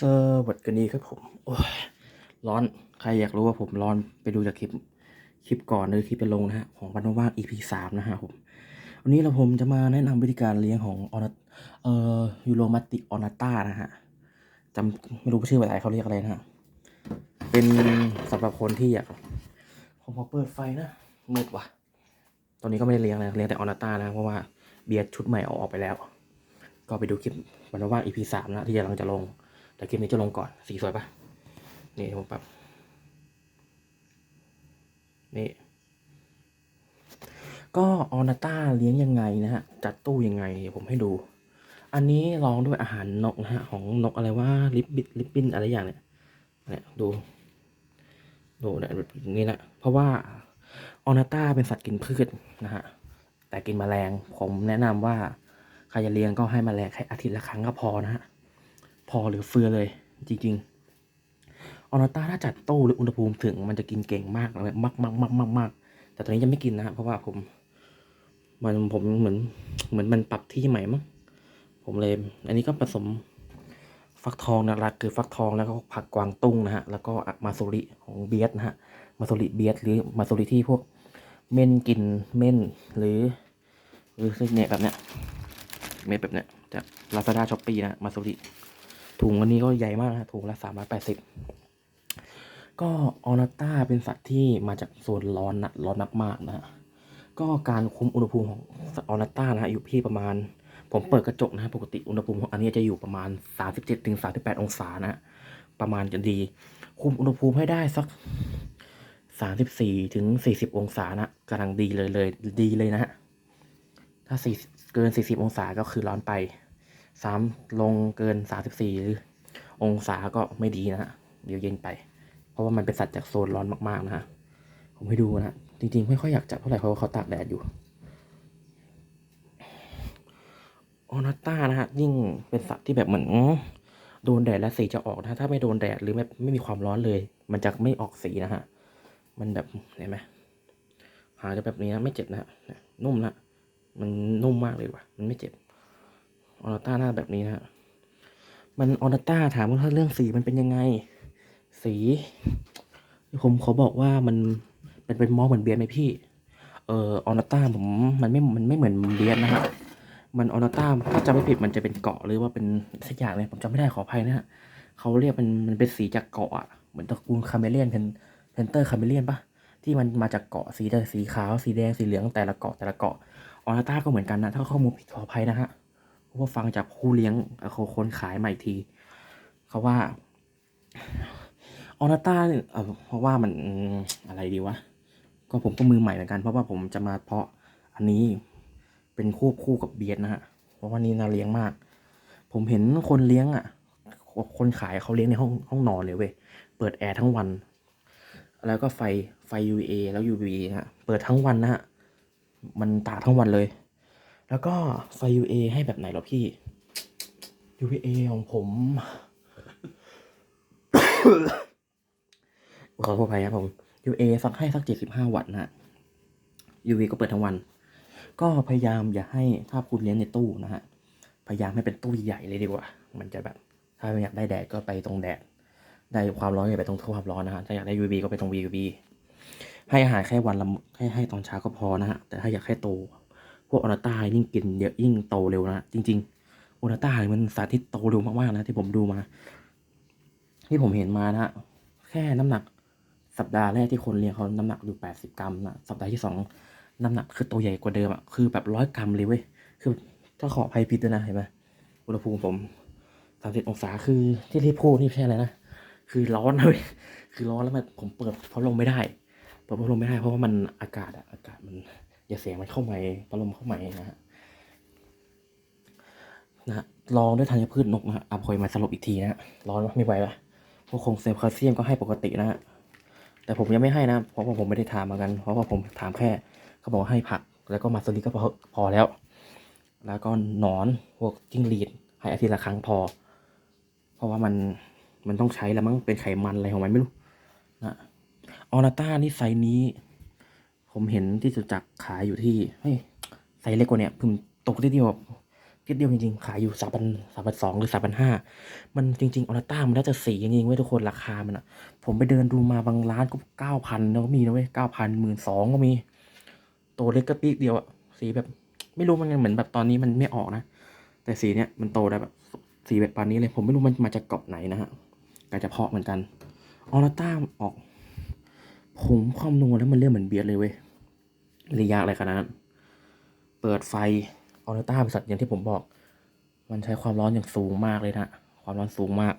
สวัสดีครับผมโอ้ยร้อน ใครอยากรู้ว่าผมร้อนไปดูจากคลิป คลิปก่อนหรือคลิปไปลงนะฮะ ของวันว่าง EP สามนะฮะผม วันนี้เราผมจะมาแนะนำวิธีการเลี้ยงของออนาเอ่อยูโรมาติออนาต้านะฮะจำไม่รู้ชื่อภาษาไทยเขาเรียกอะไรนะฮะ เป็นสำหรับคนที่อยาก ผมพอเปิดไฟนะ มืดว่ะ ตอนนี้ก็ไม่ได้เลี้ยงนะเลี้ยงแต่ออนาต้านะเพราะว่าเบียร์ชุดใหม่เอาออกไปแล้ว ก็ไปดูคลิปวันว่าง EP สามนะที่กำลังจะลง แต่คลิปนี้จะลงก่อน สีสวยปะนี่ผมปรับ นี่ก็ออนาต้าเลี้ยงยังไงนะฮะ จัดตู้ยังไงเดี๋ยวผมให้ดู อันนี้ลองด้วยอาหารนกนะฮะ ของนกอะไรว่าลิปบิดลิปปินอะไรอย่างเนี่ยเนี่ยดู ดูเนี่ยนี้นะเพราะว่าออนาต้าเป็นสัตว์กินพืชนะฮะ แต่กินแมลงผมแนะนำว่าใครจะเลี้ยงก็ให้แมลงแค่อาทิตย์ละครั้งก็พอนะฮะ พอหรือเฟือเลยจริงๆออนาต้าถ้าจัดตู้หรืออุณหภูมิถึงมันจะกินเก่งมากเลยมากมากมากมากมากแต่ตอนนี้จะไม่กินนะเพราะว่าผม มันผมเหมือนเหมือนมันปรับที่ใหม่มั้งผมเลย อันนี้ก็ผสมฟักทองนะหลักคือฟักทองแล้วก็ผักกวางตุ้งนะฮะแล้วก็มาโซริของเบียสนะฮะมาโซริเบียสหรือมาโซริที่พวกเม่นกินเม่นหรือหรือเนี่ยแบบเนี้ยเม็ดแบบเนี้ยจากลาซาด้าช้อปปี้นะมาโซริ ถุงอันนี้ก็ใหญ่มากนะถุงละสามร้อยแปดสิบก็ออนาต้าเป็นสัตว์ที่มาจากโซนร้อนนะร้อนมากๆนะฮะก็การคุมอุณหภูมิของออนาต้านะฮะอยู่ที่ประมาณ ผมเปิดกระจกนะฮะปกติอุณหภูมิของอันนี้จะอยู่ประมาณ 37ถึง38 องศานะ ประมาณจะดี คุมอุณหภูมิให้ได้สัก 34ถึง40 องศานะกำลังดีเลยเลยดีเลยนะฮะถ้า4เกิน 40 องศาก็คือร้อนไป สามลงเกินสามสิบสี่องศาก็ไม่ดีนะฮะเดี๋ยวเย็นไป เพราะว่ามันเป็นสัตว์จากโซนร้อนมากๆนะฮะผมให้ดูนะจริงๆ ไม่ค่อยอยากจับเท่าไหร่เพราะว่าเขาตากแดดอยู่ออนาต้านะฮะยิ่งเป็นสัตว์ที่แบบเหมือนโดนแดดแล้วสีจะออกนะถ้าไม่โดนแดดหรือไม่ไม่มีความร้อนเลย มันจะไม่ออกสีนะฮะมันแบบเห็นไหมหาจะแบบนี้นะไม่เจ็บนะฮะนุ่มนะมันนุ่มมากเลยว่ะ มันไม่เจ็บ ออนาต้าหน้าแบบนี้นะฮะมันออนาต้าถามว่าเรื่องสีมันเป็นยังไง สีผมขอบอกว่ามันเป็นเป็นมอเหมือนเบียร์ไหมพี่ เออออนาต้าผมมันไม่มันไม่เหมือนเบียร์นะฮะมันออนาต้าถ้าจำไม่ผิดมันจะเป็นเกาะหรือว่าเป็นสักอย่างเลยผมจำไม่ได้ขออภัยนะฮะเขาเรียกมันมันเป็นสีจากเกาะอะเหมือนตระกูลคาเมเลียนเพนเพนเตอร์คาเมเลียนปะที่มันมาจากเกาะสีแดงสีขาวสีแดงสีเหลืองแต่ละเกาะแต่ละเกาะออนาต้าก็เหมือนกันนะถ้าข้อมูลผิดขออภัยนะฮะ ว่าฟังจากผู้เลี้ยงเขาคนขายมาอีกที เขาว่าออนาต้าเนี่ยเพราะว่ามันอะไรดีวะ ก็ผมก็มือใหม่เหมือนกัน เพราะว่าผมจะมาเพาะอันนี้เป็นคู่คู่กับเบียดนะฮะ เพราะว่านี่น่าเลี้ยงมาก ผมเห็นคนเลี้ยงอะ คนขายเขาเลี้ยงในห้องห้องนอนเลยเว้ย เปิดแอร์ทั้งวัน แล้วก็ไฟไฟ UVA แล้ว UVB นะฮะ เปิดทั้งวันนะฮะ มันตากทั้งวันเลย แล้วก็ไฟ U A ให้แบบไหนหรอพี่ UVA ของผมขอโทษภัยครับผม U A สักให้สักเจ็ดสิบห้าวัตต์นะฮะ UV ก็เปิดทั้งวัน ก็พยายามอย่าให้ถ้าคุณเลี้ยงในตู้นะฮะ พยายามให้เป็นตู้ใหญ่เลยดีกว่า มันจะแบบ ถ้าอยากได้แดดก็ไปตรงแดด ได้ความร้อนก็ไปตรงความร้อนนะฮะ ถ้าอยากได้ UV ก็ไปตรง UV ให้อาหารแค่วันละให้ให้ตอนเช้าก็พอนะฮะ แต่ถ้าอยากให้โต พวกออนาต้ายิ่งกินเยอะยิ่งโตเร็วนะจริงๆออนาต้ามันสัตว์ที่โตเร็วมากๆนะที่ผมดูมา ที่ผมเห็นมานะฮะแค่น้ำหนักสัปดาห์แรกที่คนเลี้ยงเขาน้ำหนักอยู่แปดสิบกรัมนะสัปดาห์ที่สองน้ำหนักคือตัวใหญ่กว่าเดิมอะคือแบบร้อยกรัมเลยเว้ยคือถ้าขอภัยผิดนะเห็นไหมอุณหภูมิผมสามสิบองศาคือที่รีบพูดนี่ไม่ใช่อะไรนะคือร้อนเลยคือร้อนแล้วมันผมเปิดพัดลมไม่ได้เปิดพัดลมไม่ได้เพราะว่ามันอากาศอะอากาศมัน อย่าเสียงมันเข้าใหม่พัดลมเข้าใหม่นะฮะนะลองด้วยธัญพืชนกนะฮะเอาคอยมาสลบอีกทีนะฮะร้อนไม่ไหวละพวกคงเซลล์แคลเซียมก็ให้ปกตินะฮะแต่ผมยังไม่ให้นะ เพราะว่าผมไม่ได้ถามเหมือนกัน เพราะว่าผมถามแค่เขาบอกว่าให้ผัก แล้วก็มาสลิก็พอพอแล้ว แล้วก็หนอนพวกจิ้งหรีดให้อาทิตย์ละครั้งพอ เพราะว่ามันมันต้องใช้แล้วมั้งเป็นไขมันอะไรของมันไม่รู้นะออนาต้านี่ไซนี้ ผมเห็นที่จุจักขายอยู่ที่เฮ้ยไซส์เล็กกว่าเนี้ยผมตกที่เดียวนิดเดียวจริงๆ ขายอยู่สามพันสามพันสองหรือสามพันห้ามันจริงๆออร์ต้ามันน่าจะสีจริงๆเว้ยทุกคนราคามันอะ ผมไปเดินดูมาบางร้านก็เก้าพันแล้วก็มีนะเว้ยเก้าพันหมื่นสองก็มี ตัวเล็กก็ปีกเดียวอะสีแบบ ไม่รู้มันเหมือนแบบตอนนี้มันไม่ออกนะ แต่สีเนี้ยมันโตได้แบบสีแบบปานนี้เลย ผมไม่รู้มันมาจากเกาะไหนนะฮะกาจะเพาะเหมือนกันออร์ต้าออก ผมความนัวแล้วมันเรื่องเหมือนเบียร์เลยเว้ย ไม่ได้ยากอะไรขนาดนั้น เปิดไฟออร์ต้าบริษัทอย่างที่ผมบอก มันใช้ความร้อนอย่างสูงมากเลยนะ ความร้อนสูงมาก